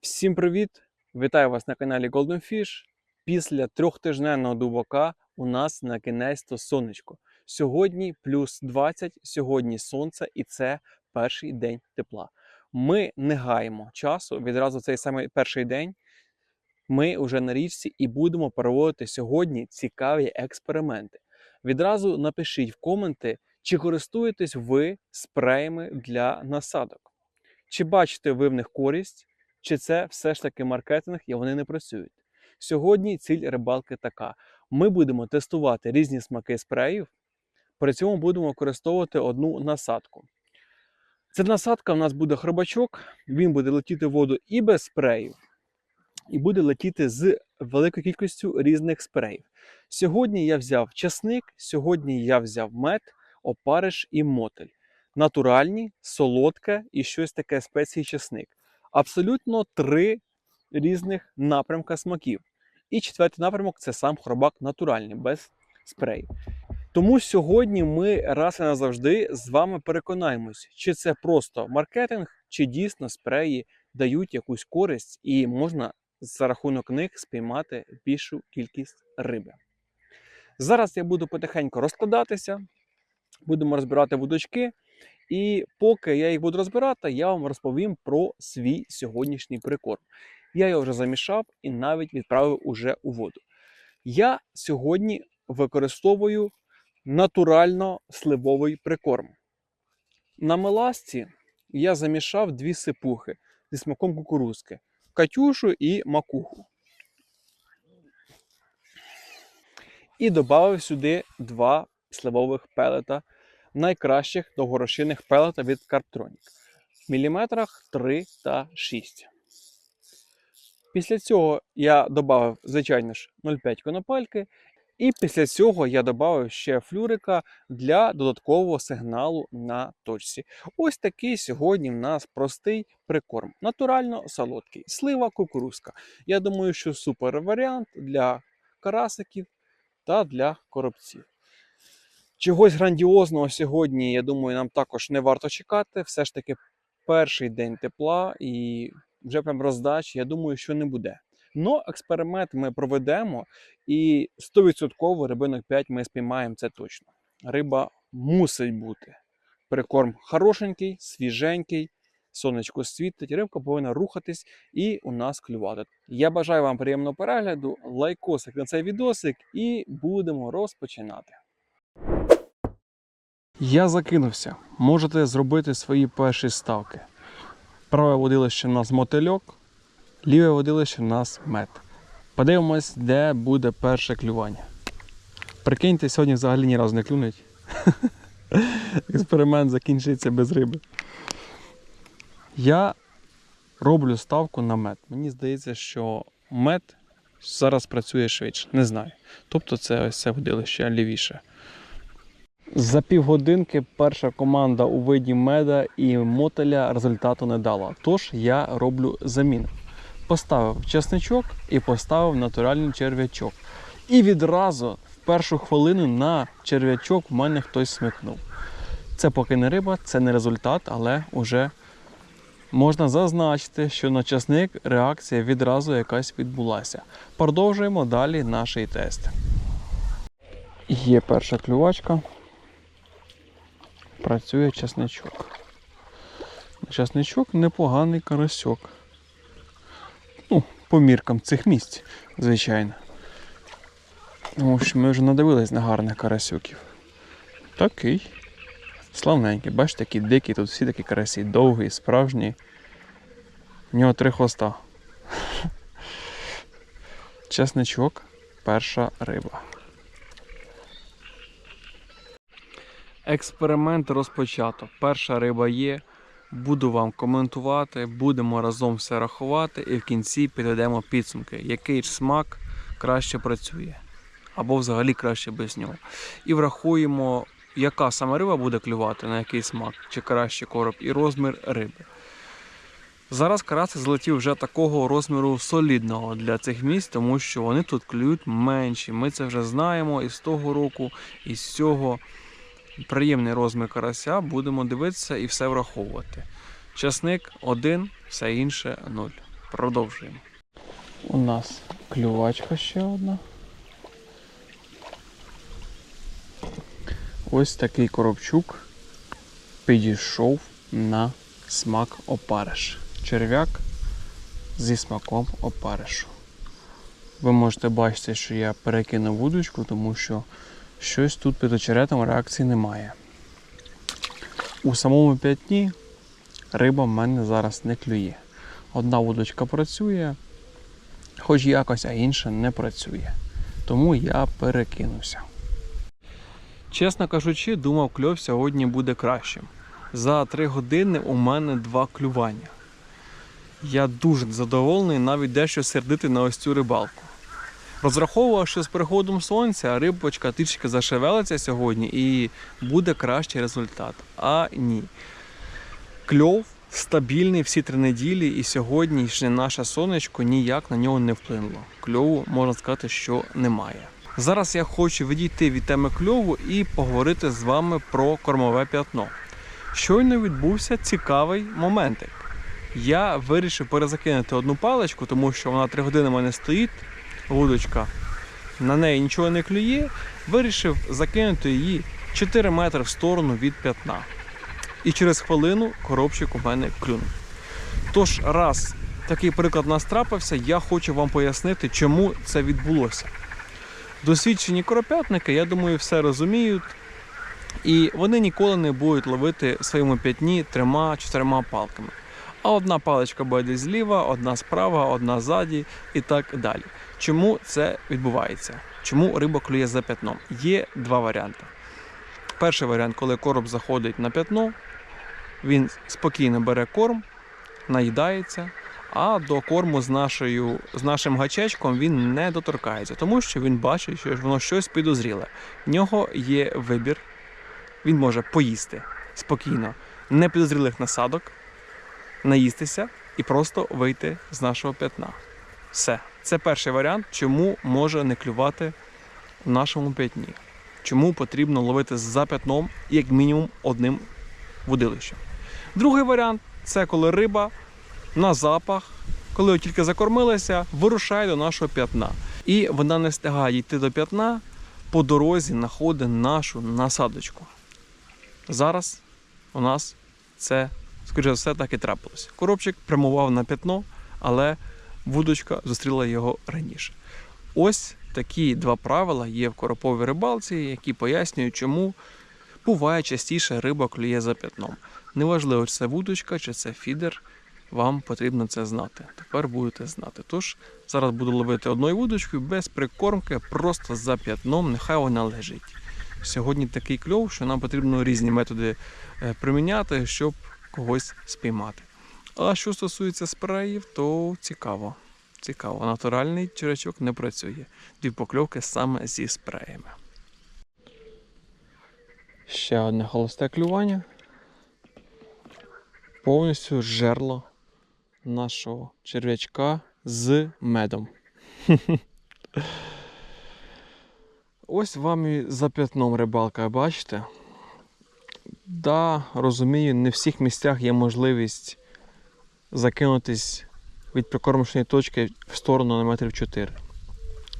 Всім привіт! Вітаю вас на каналі Golden Fish. Після трьохтижневного дубака у нас на кінець то сонечко. Сьогодні плюс 20, сьогодні сонце, і це перший день тепла. Ми не гаємо часу. Відразу цей самий перший день ми вже на річці і будемо проводити сьогодні цікаві експерименти. Відразу напишіть в коменти, чи користуєтесь ви спреями для насадок. Чи бачите ви в них користь, чи це все ж таки маркетинг і вони не працюють. Сьогодні ціль рибалки така: ми будемо тестувати різні смаки спреїв, при цьому будемо використовувати одну насадку. Ця насадка в нас буде хробачок, він буде летіти в воду і без спреїв, і буде летіти з великою кількістю різних спреїв. Сьогодні я взяв часник, сьогодні я взяв мед, опариш і мотель. Натуральні, солодке і щось таке спеції часник абсолютно три різних напрямка смаків. І четвертий напрямок це сам хробак натуральний, без спрею. Тому сьогодні ми раз і назавжди з вами переконаємось, чи це просто маркетинг, чи дійсно спреї дають якусь користь і можна за рахунок них спіймати більшу кількість риби. Зараз я буду потихеньку розкладатися, будемо розбирати вудочки. І поки я їх буду розбирати, я вам розповім про свій сьогоднішній прикорм. Я його вже замішав і навіть відправив уже у воду. Я сьогодні використовую натурально сливовий прикорм. На меласці я замішав дві сипухи зі смаком кукурузки, катюшу і макуху. І додав сюди два сливових пелета найкращих довгорошинних пелета від Carptronic в міліметрах 3 та 6. Після цього я додав, звичайно ж, 0,5 конопальки. І після цього я додав ще флюрика для додаткового сигналу на точці. Ось такий сьогодні в нас простий прикорм. Натурально солодкий. Слива кукурузка. Я думаю, що супер варіант для карасиків та для коробців. Чогось грандіозного сьогодні, я думаю, нам також не варто чекати. Все ж таки перший день тепла і вже прям роздач, я думаю, що не буде. Но експеримент ми проведемо і 100% рибинок 5 ми спіймаємо це точно. Риба мусить бути. Прикорм хорошенький, свіженький, сонечко світить, рибка повинна рухатись і у нас клювати. Я бажаю вам приємного перегляду, лайкосик на цей відосик і будемо розпочинати. Я закинувся. Можете зробити свої перші ставки. Праве водилище у нас мотильок, ліве водилище у нас мед. Подивимось, де буде перше клювання. Прикиньте, сьогодні взагалі ні разу не клюнуть. Експеримент закінчиться без риби. Я роблю ставку на мед. Мені здається, що мед зараз працює швидше. Не знаю. Тобто це ось це водилище лівіше. За півгодинки перша команда у виді меда і мотеля результату не дала. Тож я роблю заміну. Поставив чесничок і поставив натуральний черв'ячок. І відразу в першу хвилину на черв'ячок в мене хтось смикнув. Це поки не риба, це не результат, але вже можна зазначити, що на часник реакція відразу якась відбулася. Продовжуємо далі наш тест. Є перша клювачка працює часничок. Часничок непоганий карасьок. Ну, по міркам цих місць, звичайно. Тому що ми вже надивились на гарних карасюків. Такий. Славненький, бачите, такий дикий, тут всі такі карасі, довгі, справжні. У нього три хвоста. Часничок, перша риба. Експеримент розпочато. Перша риба є. Буду вам коментувати, будемо разом все рахувати і в кінці підведемо підсумки, який ж смак краще працює. Або взагалі краще без нього. І врахуємо, яка саме риба буде клювати, на який смак, чи краще короб, і розмір риби. Зараз карасик злетів вже такого розміру солідного для цих місць, тому що вони тут клюють менші. Ми це вже знаємо із того року, і з цього приємний розмір карася, будемо дивитися і все враховувати. Часник 1, все інше 0. продовжуємо. У нас клювачка ще одна. Ось такий коробчук підійшов на смак опариш. Черв'як зі смаком опаришу. Ви можете бачити, що я перекинув вудочку, тому що щось тут під очеретом реакції немає. У самому п'ятні риба в мене зараз не клює. Одна вудочка працює, хоч якось, а інша не працює. Тому я перекинувся. Чесно кажучи, думав, кльов сьогодні буде кращим. За три години у мене два клювання. Я дуже задоволений, навіть дещо сердити на ось цю рибалку. Розраховував, що з приходом сонця рибочка трішки зашевелиться сьогодні і буде кращий результат. А ні. Кльов стабільний всі три неділі, і сьогоднішнє наше сонечко ніяк на нього не вплинуло. Кльову можна сказати, що немає. Зараз я хочу відійти від теми кльову і поговорити з вами про кормове п'ятно. Щойно відбувся цікавий моментик. Я вирішив перезакинути одну паличку, тому що вона три години в мене стоїть, вудочка. На неї нічого не клює. Вирішив закинути її 4 метри в сторону від п'ятна. І через хвилину коробчик у мене клюнув. Тож, раз такий приклад нас трапився, я хочу вам пояснити, чому це відбулося. Досвідчені коропятники, я думаю, все розуміють. І вони ніколи не будуть ловити своєму п'ятні трьома-чотирма палками. А одна паличка буде зліва, одна справа, одна ззаді і так далі. Чому це відбувається? Чому риба клює за п'ятном? Є два варіанти. Перший варіант, коли короб заходить на п'ятно, він спокійно бере корм, наїдається, а до корму з, нашою, з нашим гачечком він не доторкається, тому що він бачить, що воно щось підозріле. В нього є вибір, він може поїсти спокійно, непідозрілих насадок, наїстися і просто вийти з нашого п'ятна. Все. Це перший варіант, чому може не клювати в нашому п'ятні. Чому потрібно ловити за п'ятном як мінімум одним водилищем. Другий варіант це коли риба на запах, коли тільки закормилася, вирушає до нашого п'ятна. І вона не встигає йти до п'ятна, по дорозі знаходить нашу насадочку. Зараз у нас це, скоріше за все, так і трапилося. Коробчик прямував на п'ятно, але вудочка зустріла його раніше. Ось такі два правила є в короповій рибалці, які пояснюють, чому буває частіше риба клює за п'ятном. Неважливо, чи це вудочка, чи це фідер, вам потрібно це знати. Тепер будете знати. Тож зараз буду ловити одною вудочкою без прикормки, просто за п'ятном, нехай вона лежить. Сьогодні такий кльов, що нам потрібно різні методи е, приміняти, щоб когось спіймати. А що стосується спреїв, то цікаво. Цікаво, натуральний черечок не працює. Дві покльовки саме зі спреями. Ще одне холосте клювання. Повністю жерло нашого черв'ячка з медом. Ось вам і за п'ятном рибалка, бачите? Да, розумію, не в всіх місцях є можливість закинутись від прикормочної точки в сторону на метрів 4.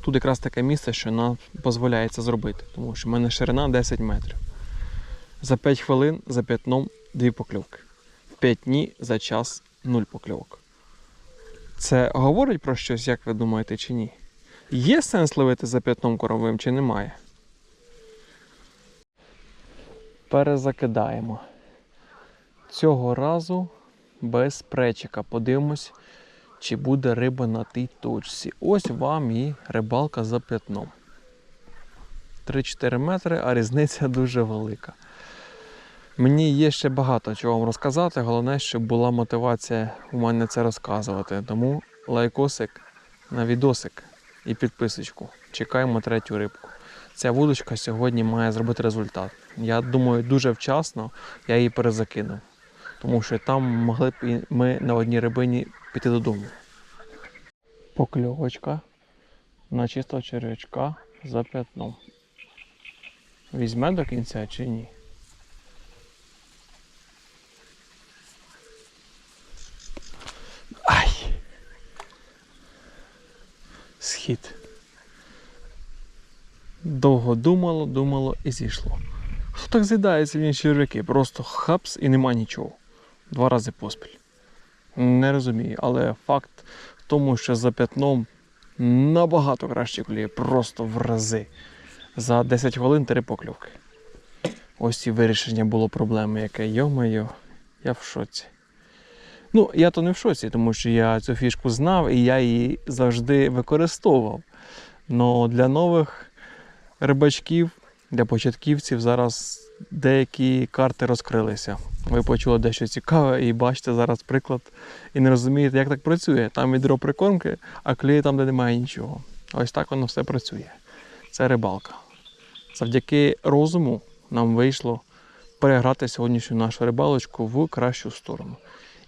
Тут якраз таке місце, що нам дозволяє це зробити, тому що в мене ширина 10 метрів. За 5 хвилин за п'ятном 2 покльовки. В 5 дні за час 0 покльовок. Це говорить про щось, як ви думаєте, чи ні? Є сенс ловити за п'ятном коровим чи немає? Перезакидаємо. Цього разу без пречика. Подивимось, чи буде риба на тій точці. Ось вам і рибалка за п'ятном. 3-4 метри, а різниця дуже велика. Мені є ще багато чого вам розказати. Головне, щоб була мотивація у мене це розказувати. Тому лайкосик на відосик і підписочку. Чекаємо третю рибку. Ця вудочка сьогодні має зробити результат. Я думаю, дуже вчасно я її перезакинув. Тому що там могли б і ми на одній рибині піти додому. Покльовочка на чистого черв'ячка за п'ятном. Візьме до кінця чи ні? Ай! підхід. Довго думало, думало і зійшло. Хто так з'їдається в інші черв'яки? Просто хапс і нема нічого. Два рази поспіль. Не розумію, але факт в тому, що за п'ятном набагато краще клює, просто в рази. За 10 хвилин три покльовки. Ось і вирішення було проблеми, яке йо-моє, я в шоці. Ну, я то не в шоці, тому що я цю фішку знав і я її завжди використовував. Но для нових рибачків, для початківців зараз деякі карти розкрилися. Ви почули дещо цікаве і бачите зараз приклад і не розумієте, як так працює. Там відро прикормки, а клює там, де немає нічого. Ось так воно все працює. Це рибалка. Завдяки розуму нам вийшло переграти сьогоднішню нашу рибалочку в кращу сторону.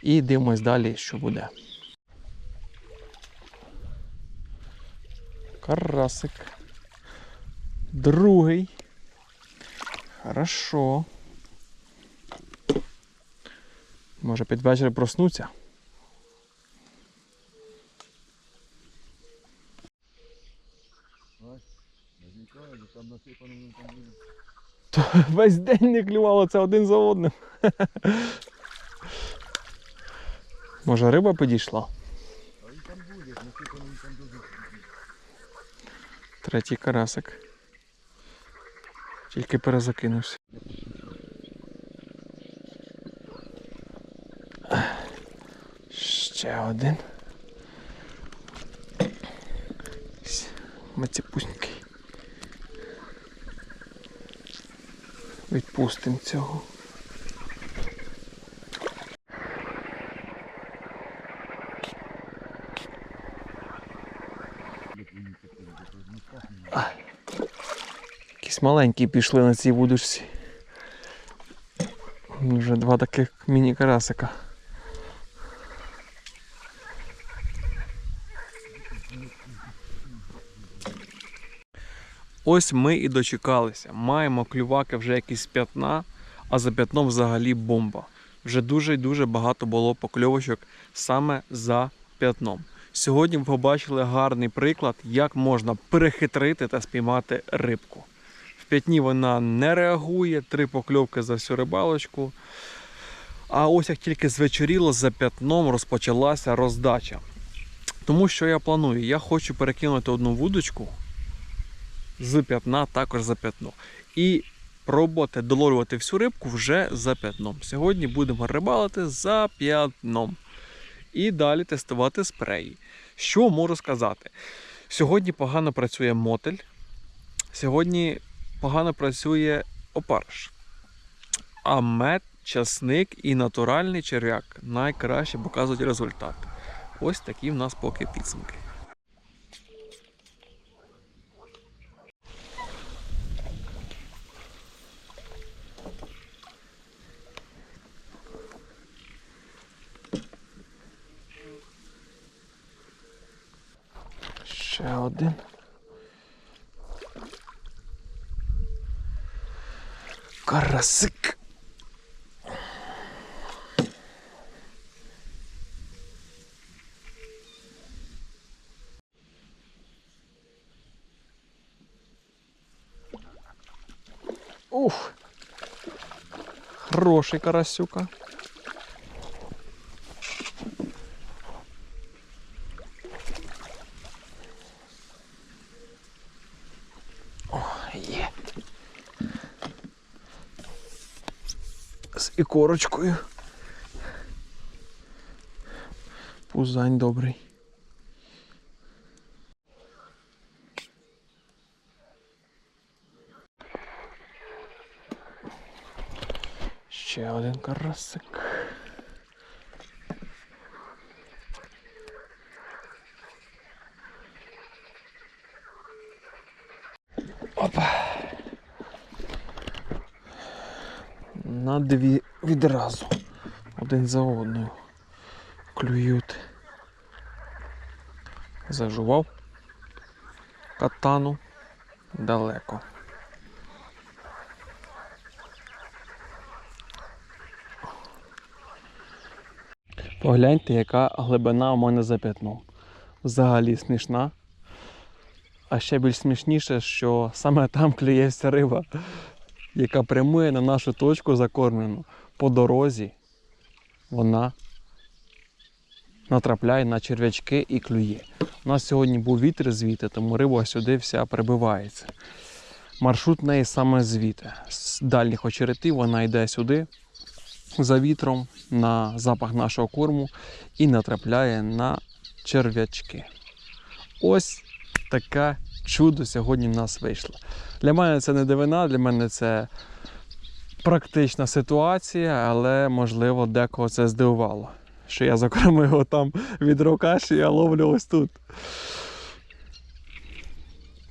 І дивимось далі, що буде. Карасик. Другий. Хорошо. Може під вечір проснуться. Ну, буде. Весь день не клювало це один за одним. Може риба підійшла? Третій карасик. Тільки перезакинувся. Ще один. Маціпуснький. Відпустимо цього. Якісь маленькі пішли на цій вудочці. Вже два таких міні-карасика. Ось ми і дочекалися. Маємо клюваки вже якісь п'ятна, а за п'ятном взагалі бомба. Вже дуже і дуже багато було покльовочок саме за п'ятном. Сьогодні ви побачили гарний приклад, як можна перехитрити та спіймати рибку. В п'ятні вона не реагує, три покльовки за всю рибалочку. А ось як тільки звечоріло, за п'ятном розпочалася роздача. Тому що я планую, я хочу перекинути одну вудочку з п'ятна також за п'ятно. І пробувати доловлювати всю рибку вже за п'ятном. Сьогодні будемо рибалити за п'ятном. І далі тестувати спреї. Що можу сказати? Сьогодні погано працює мотель. Сьогодні погано працює опариш. А мед, часник і натуральний черв'як найкраще показують результат. Ось такі в нас поки підсумки. Ще один. Карасик. Ух. Хороший карасюка. З ікорочкою. Пузань добрий. Ще один карасик. Опа. На дві відразу. Один за одною. Клюють. Зажував. Катану далеко. Погляньте, яка глибина у мене за п'ятном. Взагалі смішна. А ще більш смішніше, що саме там клює вся риба, яка прямує на нашу точку закормлену по дорозі. Вона натрапляє на черв'ячки і клює. У нас сьогодні був вітер звідти, тому риба сюди вся прибивається. Маршрут неї саме звідти. З дальніх очеретів вона йде сюди за вітром на запах нашого корму і натрапляє на черв'ячки. Ось таке чудо сьогодні в нас вийшло. Для мене це не дивина, для мене це практична ситуація, але можливо декого це здивувало. Що я закормив його там від каші, я ловлю ось тут.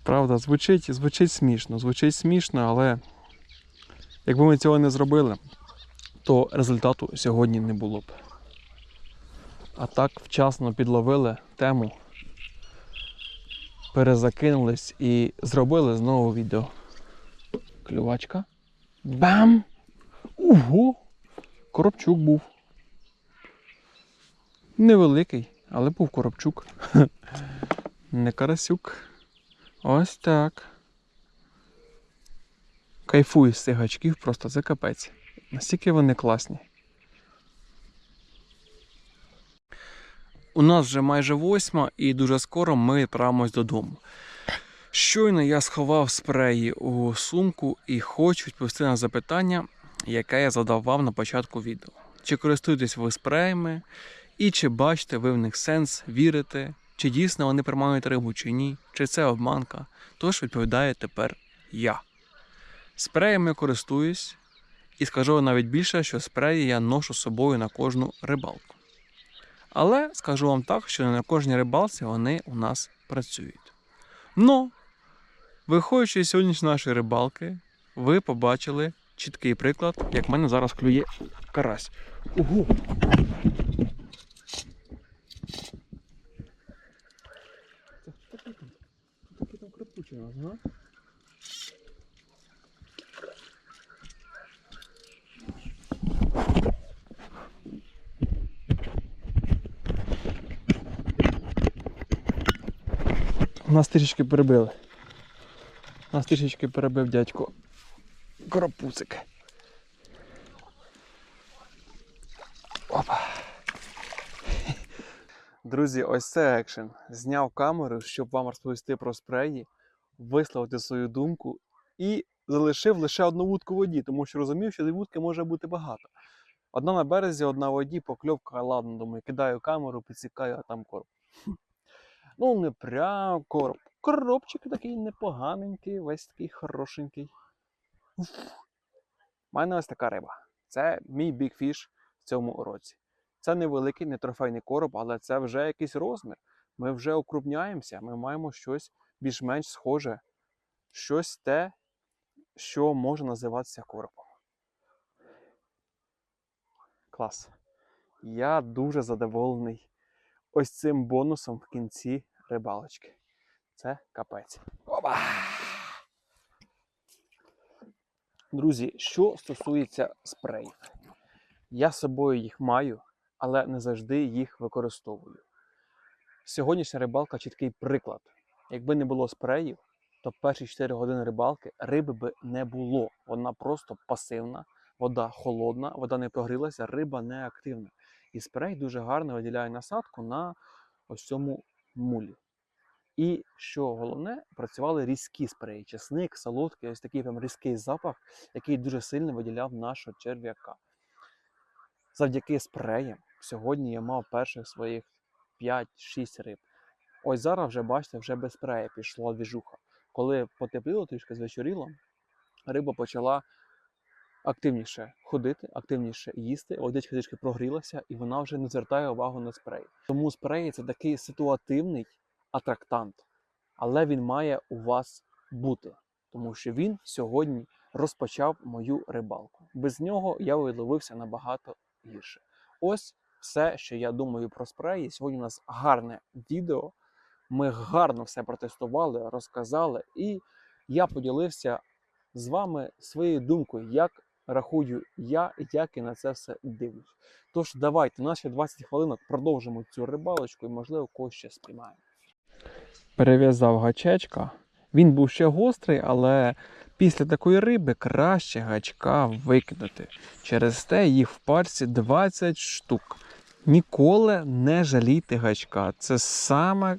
Правда, звучить, звучить смішно, звучить смішно, але якби ми цього не зробили, то результату сьогодні не було б. А так вчасно підловили тему, перезакинулись і зробили знову відео. Клювачка. Бам! Ого! Коробчук був. Невеликий, але був коробчук. Не карасюк. Ось так. Кайфую з цих гачків, просто це капець. Настільки вони класні. У нас вже майже восьма, і дуже скоро ми відправимось додому. Щойно я сховав спреї у сумку і хочу відповісти на запитання, яке я задав вам на початку відео. Чи користуєтесь ви спреями, і чи бачите ви в них сенс, вірите, чи дійсно вони приманюють рибу чи ні, чи це обманка. Тож відповідаю тепер я. Спреями користуюсь і скажу навіть більше, що спреї я ношу з собою на кожну рибалку. Але скажу вам так, що не на кожній рибалці вони у нас працюють. Но, виходячи з сьогоднішньої нашої рибалки, ви побачили чіткий приклад, як в мене зараз клює карась. Ого! Такий там крапучий у нас, га? Нас трішки перебили. Нас трішечки перебив дядько Карапуцик. Опа. Друзі, ось це екшен. Зняв камеру, щоб вам розповісти про спреї, висловити свою думку і залишив лише одну вудку в воді, тому що розумів, що вудки може бути багато. Одна на березі, одна в воді, покльовка, ладно, думаю, кидаю камеру, підсікаю, а там короб. Ну, не прям короб. Коробчик такий непоганенький, весь такий хорошенький. У мене ось така риба. Це мій Fish в цьому році. Це невеликий, не трофейний короб, але це вже якийсь розмір. Ми вже окрупняємося, ми маємо щось більш-менш схоже, щось те, що може називатися коробом. Клас. Я дуже задоволений ось цим бонусом в кінці рибалочки. Це капець. Опа! Друзі, що стосується спреїв, я з собою їх маю, але не завжди їх використовую. Сьогоднішня рибалка чіткий приклад. Якби не було спреїв, то перші 4 години рибалки риби би не було. Вона просто пасивна, вода холодна, вода не прогрілася, риба не активна. І спрей дуже гарно виділяє насадку на ось цьому мулі. І що головне, працювали різкі спреї, чесник, солодкий, ось такий прям різкий запах, який дуже сильно виділяв нашого черв'яка. Завдяки спреям сьогодні я мав перших своїх 5-6 риб. Ось зараз вже, бачите, вже без спрея пішла двіжуха. Коли потепліло, трішки звечоріло, риба почала активніше ходити, активніше їсти, водичка трішки прогрілася, і вона вже не звертає увагу на спрей. Тому спрей це такий ситуативний атрактант, але він має у вас бути, тому що він сьогодні розпочав мою рибалку. Без нього я виловився набагато гірше. Ось все, що я думаю про спреї. Сьогодні у нас гарне відео. Ми гарно все протестували, розказали, і я поділився з вами своєю думкою, як рахую я, як і на це все дивлюсь. Тож давайте, наші 20 хвилинок продовжимо цю рибалочку і, можливо, когось ще спіймаємо. Перев'язав гачечка. Він був ще гострий, але після такої риби краще гачка викинути. Через те їх в парці 20 штук. Ніколи не жалійте гачка. Це саме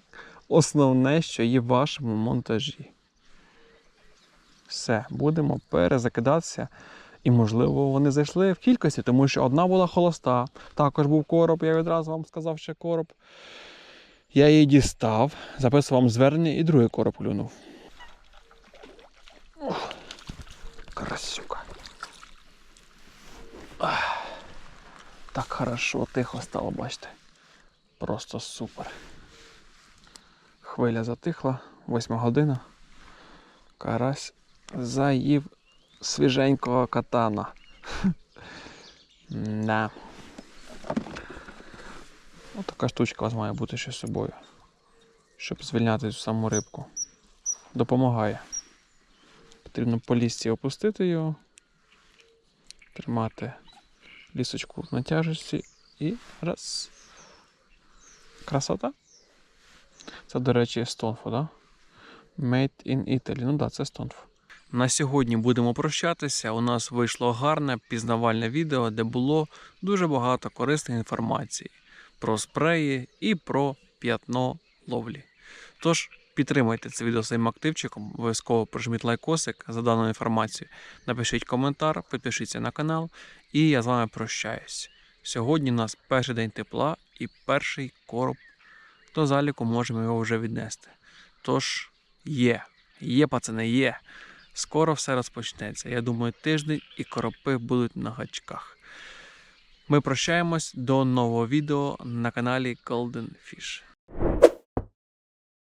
основне, що є в вашому монтажі. Все, будемо перезакидатися. І, можливо, вони зайшли в кількості, тому що одна була холоста. Також був короб, я відразу вам сказав, що короб. Я її дістав, записував вам звернення і другий короб клюнув. Ох, красюка. Ах, так хорошо, тихо стало, бачите. Просто супер. Хвиля затихла, восьма година. Карась заїв свіженького катана. Да. Ось така штучка у вас має бути ще з собою. Щоб звільняти цю саму рибку. Допомагає. Потрібно по лісці опустити його, тримати лісочку на тяжесті і раз. Красота. Це, до речі, стонфу, да? Made in Italy. Ну так, да, це стонф. На сьогодні будемо прощатися. У нас вийшло гарне пізнавальне відео, де було дуже багато корисної інформації про спреї і про п'ятно ловлі. Тож підтримайте це відео своїм активчиком, обов'язково прожміть лайкосик за дану інформацію, напишіть коментар, підпишіться на канал, і я з вами прощаюсь. Сьогодні у нас перший день тепла і перший короб до заліку можемо його вже віднести. Тож є, є, пацани, є. Скоро все розпочнеться. Я думаю, тиждень і коропи будуть на гачках. Ми прощаємось до нового відео на каналі Golden Fish.